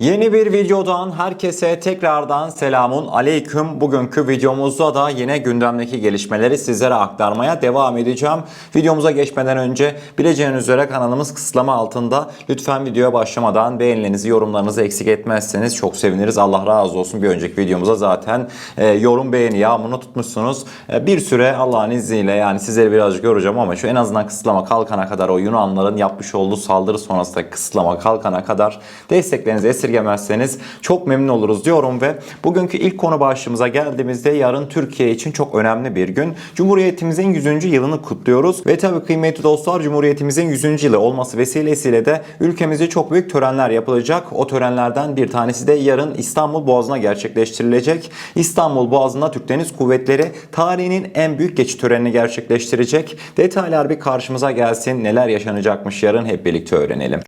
Yeni bir videodan herkese tekrardan selamun aleyküm. Bugünkü videomuzda da yine gündemdeki gelişmeleri sizlere aktarmaya devam edeceğim. Videomuza geçmeden önce bileceğiniz üzere kanalımız kısıtlama altında. Lütfen videoya başlamadan beğenilerinizi, yorumlarınızı eksik etmezseniz çok seviniriz. Allah razı olsun. Bir önceki videomuza zaten e, yorum beğeni yağmurunu tutmuşsunuz. E, bir süre Allah'ın izniyle yani sizleri birazcık göreceğim ama şu en azından kısıtlama kalkana kadar o Yunanların yapmış olduğu saldırı sonrasındaki kısıtlama kalkana kadar desteklerinizi esirgemezseniz çok memnun oluruz diyorum ve bugünkü ilk konu başlığımıza geldiğimizde yarın Türkiye için çok önemli bir gün. Cumhuriyetimizin 100. yılını kutluyoruz ve tabii kıymetli dostlar Cumhuriyetimizin 100. yılı olması vesilesiyle de ülkemizde çok büyük törenler yapılacak. O törenlerden bir tanesi de yarın İstanbul Boğazı'na gerçekleştirilecek. İstanbul Boğazı'nda Türk Deniz Kuvvetleri tarihinin en büyük geçit törenini gerçekleştirecek. Detaylar bir karşımıza gelsin. Neler yaşanacakmış yarın hep birlikte öğrenelim.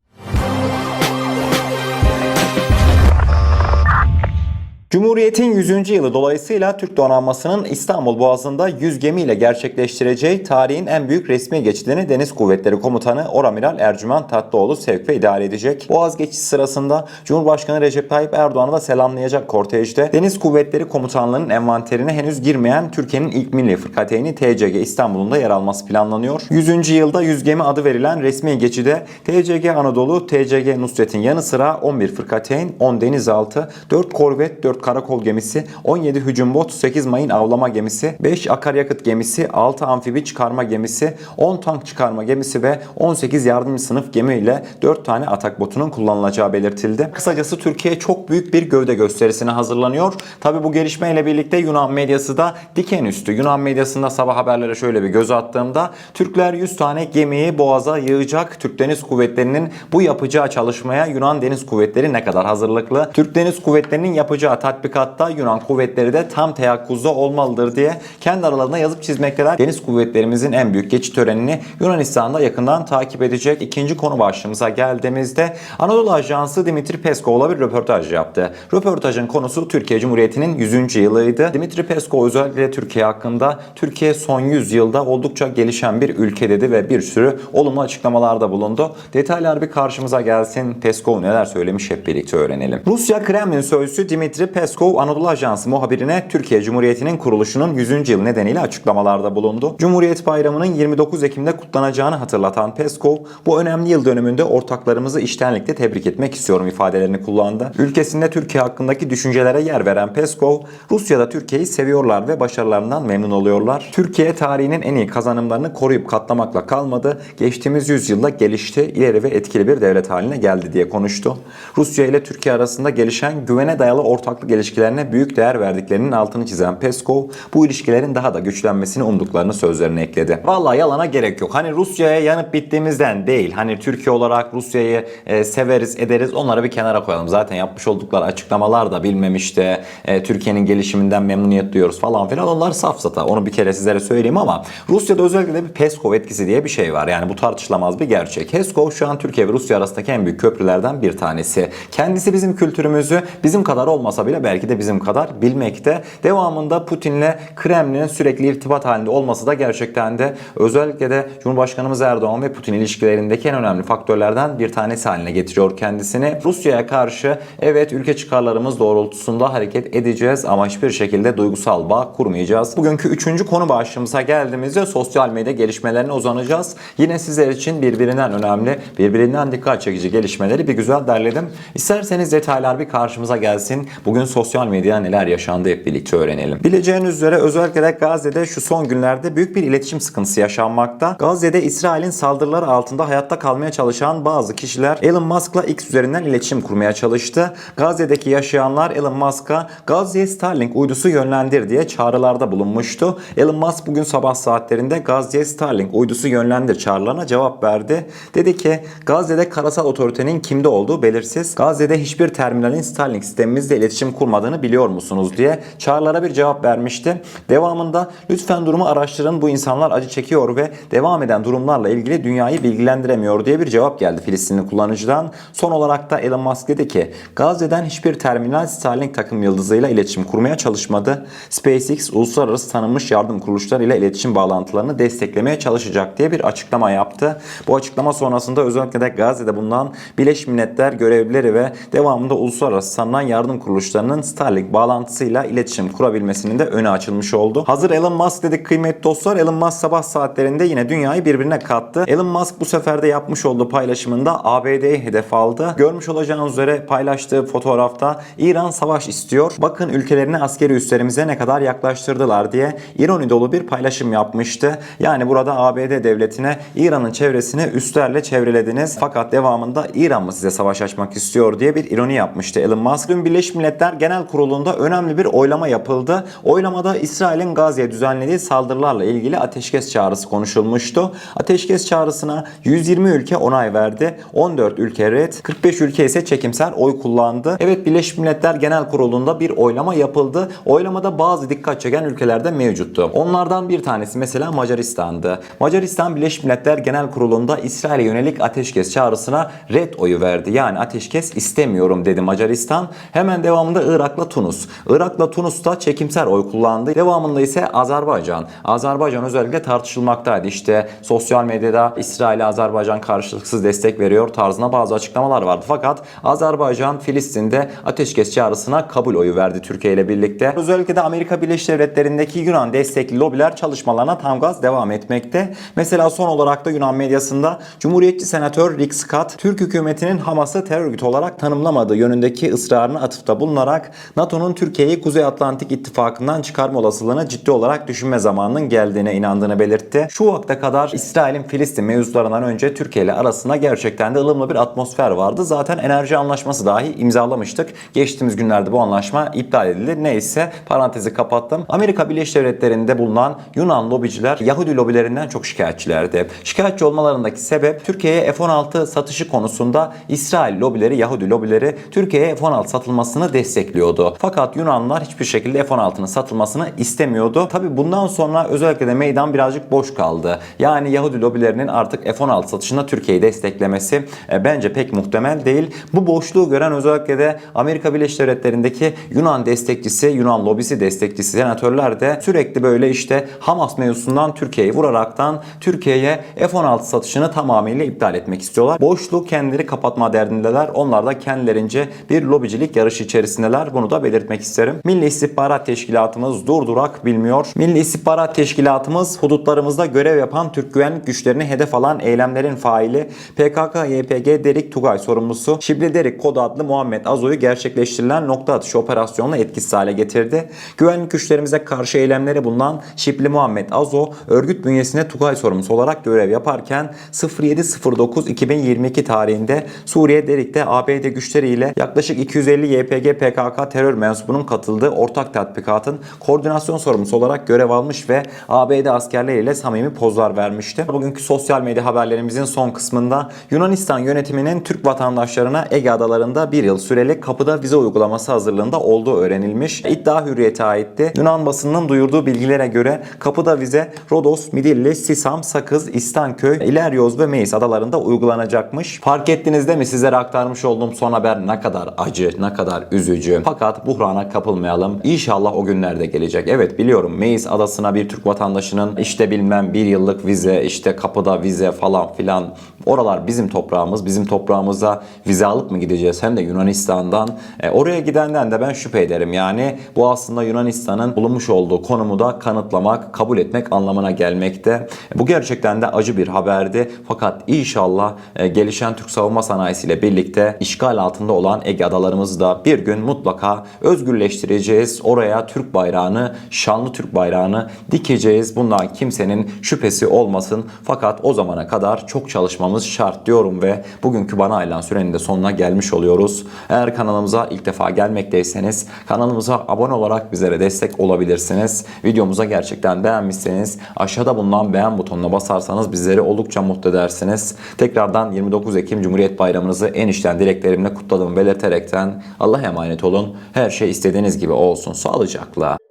Cumhuriyet'in 100. yılı dolayısıyla Türk donanmasının İstanbul Boğazı'nda 100 gemiyle gerçekleştireceği tarihin en büyük resmi geçidini Deniz Kuvvetleri Komutanı Oramiral Ercüment Tatlıoğlu sevk ve idare edecek. Boğaz geçişi sırasında Cumhurbaşkanı Recep Tayyip Erdoğan'ı da selamlayacak kortejde Deniz Kuvvetleri Komutanlığı'nın envanterine henüz girmeyen Türkiye'nin ilk milli fırkateyni TCG İstanbul'un da yer alması planlanıyor. 100. yılda 100 gemi adı verilen resmi geçide TCG Anadolu, TCG Nusret'in yanı sıra 11 fırkateyn, 10 denizaltı, 4 korvet, 4 karakol gemisi, 17 hücum bot, 8 mayın avlama gemisi, 5 akaryakıt gemisi, 6 amfibi çıkarma gemisi, 10 tank çıkarma gemisi ve 18 yardımcı sınıf gemi ile 4 tane atak botunun kullanılacağı belirtildi. Kısacası Türkiye çok büyük bir gövde gösterisine hazırlanıyor. Tabi bu gelişmeyle birlikte Yunan medyası da diken üstü. Yunan medyasında sabah haberlere şöyle bir göz attığımda Türkler 100 tane gemiyi boğaza yığacak. Türk Deniz Kuvvetleri'nin bu yapacağı çalışmaya Yunan Deniz Kuvvetleri ne kadar hazırlıklı? Türk Deniz Kuvvetleri'nin yapacağı tatbikatta Yunan kuvvetleri de tam teyakkuzda olmalıdır diye kendi aralarında yazıp çizmekteler. Deniz kuvvetlerimizin en büyük geçit törenini Yunanistan'da yakından takip edecek. İkinci konu başlığımıza geldiğimizde Anadolu Ajansı Dimitri Peskov'la bir röportaj yaptı. Röportajın konusu Türkiye Cumhuriyeti'nin 100. yılıydı. Dimitri Peskov özellikle Türkiye hakkında Türkiye son 100 yılda oldukça gelişen bir ülke dedi ve bir sürü olumlu açıklamalarda bulundu. Detaylar bir karşımıza gelsin. Peskov neler söylemiş hep birlikte öğrenelim. Rusya Kremlin sözcüsü Dimitri Peskov Anadolu Ajansı muhabirine Türkiye Cumhuriyeti'nin kuruluşunun 100. yıl nedeniyle açıklamalarda bulundu. Cumhuriyet Bayramı'nın 29 Ekim'de kutlanacağını hatırlatan Peskov, bu önemli yıl dönümünde ortaklarımızı iştenlikle tebrik etmek istiyorum ifadelerini kullandı. Ülkesinde Türkiye hakkındaki düşüncelere yer veren Peskov, Rusya'da Türkiye'yi seviyorlar ve başarılarından memnun oluyorlar. Türkiye tarihinin en iyi kazanımlarını koruyup katlamakla kalmadı. Geçtiğimiz yüzyılda gelişti, ileri ve etkili bir devlet haline geldi diye konuştu. Rusya ile Türkiye arasında gelişen güvene dayalı ortaklık ilişkilerine büyük değer verdiklerinin altını çizen Peskov, bu ilişkilerin daha da güçlenmesini umduklarını sözlerine ekledi. Vallahi yalana gerek yok. Hani Rusya'ya yanıp bittiğimizden değil. Hani Türkiye olarak Rusya'yı e, severiz, ederiz. Onları bir kenara koyalım. Zaten yapmış oldukları açıklamalar da bilmem işte e, Türkiye'nin gelişiminden memnuniyet duyuyoruz falan filan. Onlar safsata. Onu bir kere sizlere söyleyeyim ama Rusya'da özellikle bir Peskov etkisi diye bir şey var. Yani bu tartışılamaz bir gerçek. Peskov şu an Türkiye ve Rusya arasındaki en büyük köprülerden bir tanesi. Kendisi bizim kültürümüzü bizim kadar olmasa bile belki de bizim kadar bilmekte. Devamında Putin'le Kremlin'in sürekli irtibat halinde olması da gerçekten de özellikle de Cumhurbaşkanımız Erdoğan ve Putin ilişkilerindeki en önemli faktörlerden bir tanesi haline getiriyor kendisini. Rusya'ya karşı evet ülke çıkarlarımız doğrultusunda hareket edeceğiz ama hiçbir şekilde duygusal bağ kurmayacağız. Bugünkü üçüncü konu başlığımıza geldiğimizde sosyal medya gelişmelerine uzanacağız. Yine sizler için birbirinden önemli, birbirinden dikkat çekici gelişmeleri bir güzel derledim. İsterseniz detaylar bir karşımıza gelsin. Bugün sosyal medyada neler yaşandı hep birlikte öğrenelim. Bileceğiniz üzere özellikle de Gazze'de şu son günlerde büyük bir iletişim sıkıntısı yaşanmakta. Gazze'de İsrail'in saldırıları altında hayatta kalmaya çalışan bazı kişiler Elon Musk'la X üzerinden iletişim kurmaya çalıştı. Gazze'deki yaşayanlar Elon Musk'a Gazze'ye Starlink uydusu yönlendir diye çağrılarda bulunmuştu. Elon Musk bugün sabah saatlerinde Gazze'ye Starlink uydusu yönlendir çağrılarına cevap verdi. Dedi ki Gazze'de karasal otoritenin kimde olduğu belirsiz. Gazze'de hiçbir terminalin Starlink sistemimizle iletişim kurmadığını biliyor musunuz diye çağrılara bir cevap vermişti. Devamında lütfen durumu araştırın bu insanlar acı çekiyor ve devam eden durumlarla ilgili dünyayı bilgilendiremiyor diye bir cevap geldi Filistinli kullanıcıdan. Son olarak da Elon Musk dedi ki Gazze'den hiçbir terminal Starlink takım yıldızıyla iletişim kurmaya çalışmadı. SpaceX uluslararası tanınmış yardım kuruluşları ile iletişim bağlantılarını desteklemeye çalışacak diye bir açıklama yaptı. Bu açıklama sonrasında özellikle de Gazze'de bulunan Birleşmiş Milletler görevlileri ve devamında uluslararası tanınan yardım kuruluşlarının Starlink bağlantısıyla iletişim kurabilmesinin de önü açılmış oldu. Hazır Elon Musk dedik kıymetli dostlar. Elon Musk sabah saatlerinde yine dünyayı birbirine kattı. Elon Musk bu sefer de yapmış olduğu paylaşımında ABD'yi hedef aldı. Görmüş olacağınız üzere paylaştığı fotoğrafta İran savaş istiyor. Bakın ülkelerini askeri üslerimize ne kadar yaklaştırdılar diye ironi dolu bir paylaşım yapmıştı. Yani burada ABD devletine İran'ın çevresini üslerle çevrelediniz. Fakat devamında İran mı size savaş açmak istiyor diye bir ironi yapmıştı Elon Musk. Dün Birleşmiş Milletler Genel Kurulu'nda önemli bir oylama yapıldı. Oylamada İsrail'in Gazze'ye düzenlediği saldırılarla ilgili ateşkes çağrısı konuşulmuştu. Ateşkes çağrısına 120 ülke onay verdi. 14 ülke red, 45 ülke ise çekimsel oy kullandı. Evet Birleşmiş Milletler Genel Kurulu'nda bir oylama yapıldı. Oylamada bazı dikkat çeken ülkeler de mevcuttu. Onlardan bir tanesi mesela Macaristan'dı. Macaristan Birleşmiş Milletler Genel Kurulu'nda İsrail'e yönelik ateşkes çağrısına red oyu verdi. Yani ateşkes istemiyorum dedi Macaristan. Hemen devamında Irak'la Tunus. Irak'la Tunus da çekimsel oy kullandı. Devamında ise Azerbaycan. Azerbaycan özellikle tartışılmaktaydı. İşte sosyal medyada İsrail'e Azerbaycan karşılıksız destek veriyor tarzına bazı açıklamalar vardı. Fakat Azerbaycan Filistin'de ateşkes çağrısına kabul oyu verdi Türkiye ile birlikte. Özellikle de Amerika Birleşik Devletleri'ndeki Yunan destekli lobiler çalışmalarına tam gaz devam etmekte. Mesela son olarak da Yunan medyasında Cumhuriyetçi Senatör Rick Scott, Türk hükümetinin Hamas'ı terör örgütü olarak tanımlamadığı yönündeki ısrarını atıfta bulunarak NATO'nun Türkiye'yi Kuzey Atlantik İttifakı'ndan çıkarma olasılığını ciddi olarak düşünme zamanının geldiğine inandığını belirtti. Şu vakte kadar İsrail'in Filistin mevzularından önce Türkiye ile arasında gerçekten de ılımlı bir atmosfer vardı. Zaten enerji anlaşması dahi imzalamıştık. Geçtiğimiz günlerde bu anlaşma iptal edildi. Neyse parantezi kapattım. Amerika Birleşik Devletleri'nde bulunan Yunan lobiciler Yahudi lobilerinden çok şikayetçilerdi. Şikayetçi olmalarındaki sebep Türkiye'ye F-16 satışı konusunda İsrail lobileri, Yahudi lobileri Türkiye'ye F-16 satılmasını destekliyordu. Fakat Yunanlar hiçbir şekilde F-16'nın satılmasını istemiyordu. Tabi bundan sonra özellikle de meydan birazcık boş kaldı. Yani Yahudi lobilerinin artık F-16 satışında Türkiye'yi desteklemesi e, bence pek muhtemel değil. Bu boşluğu gören özellikle de Amerika Birleşik Devletleri'ndeki Yunan destekçisi, Yunan lobisi destekçisi senatörler de sürekli böyle işte Hamas mevzusundan Türkiye'yi vuraraktan Türkiye'ye F-16 satışını tamamıyla iptal etmek istiyorlar. Boşluğu kendileri kapatma derdindeler. Onlar da kendilerince bir lobicilik yarışı içerisindeler. Bunu da belirtmek isterim. Milli İstihbarat Teşkilatımız durdurak bilmiyor. Milli İstihbarat Teşkilatımız hudutlarımızda görev yapan Türk güvenlik güçlerini hedef alan eylemlerin faili PKK-YPG Derik Tugay sorumlusu Şibli Derik kod adlı Muhammed Azo'yu gerçekleştirilen nokta atışı operasyonla etkisiz hale getirdi. Güvenlik güçlerimize karşı eylemleri bulunan Şibli Muhammed Azo örgüt bünyesinde Tugay sorumlusu olarak görev yaparken 07.09.2022 tarihinde Suriye Derik'te ABD güçleriyle yaklaşık 250 YPG PKK terör mensubunun katıldığı ortak tatbikatın koordinasyon sorumlusu olarak görev almış ve ABD askerleriyle samimi pozlar vermişti. Bugünkü sosyal medya haberlerimizin son kısmında Yunanistan yönetiminin Türk vatandaşlarına Ege adalarında bir yıl süreli kapıda vize uygulaması hazırlığında olduğu öğrenilmiş. İddia hürriyete aitti. Yunan basınının duyurduğu bilgilere göre kapıda vize Rodos, Midilli, Sisam, Sakız, İstanköy, İleryoz ve Meis adalarında uygulanacakmış. Fark ettiniz değil mi sizlere aktarmış olduğum son haber ne kadar acı, ne kadar üzücü. Fakat buhrana kapılmayalım. İnşallah o günler de gelecek. Evet biliyorum Meis adasına bir Türk vatandaşının işte bilmem bir yıllık vize, işte kapıda vize falan filan. Oralar bizim toprağımız. Bizim toprağımıza vize alıp mı gideceğiz? Hem de Yunanistan'dan. E, oraya gidenden de ben şüphe ederim. Yani bu aslında Yunanistan'ın bulunmuş olduğu konumu da kanıtlamak, kabul etmek anlamına gelmekte. Bu gerçekten de acı bir haberdi. Fakat inşallah e, gelişen Türk savunma sanayisiyle birlikte işgal altında olan Ege adalarımızı da bir gün mutlaka özgürleştireceğiz. Oraya Türk bayrağını, şanlı Türk bayrağını dikeceğiz. Bundan kimsenin şüphesi olmasın. Fakat o zamana kadar çok çalışmamız şart diyorum ve bugünkü bana ayrılan sürenin de sonuna gelmiş oluyoruz. Eğer kanalımıza ilk defa gelmekteyseniz kanalımıza abone olarak bizlere destek olabilirsiniz. Videomuza gerçekten beğenmişseniz aşağıda bulunan beğen butonuna basarsanız bizleri oldukça mutlu edersiniz. Tekrardan 29 Ekim Cumhuriyet Bayramınızı en içten dileklerimle kutladığımı belirterekten Allah'a emanet olun. Her şey istediğiniz gibi olsun. Sağlıcakla.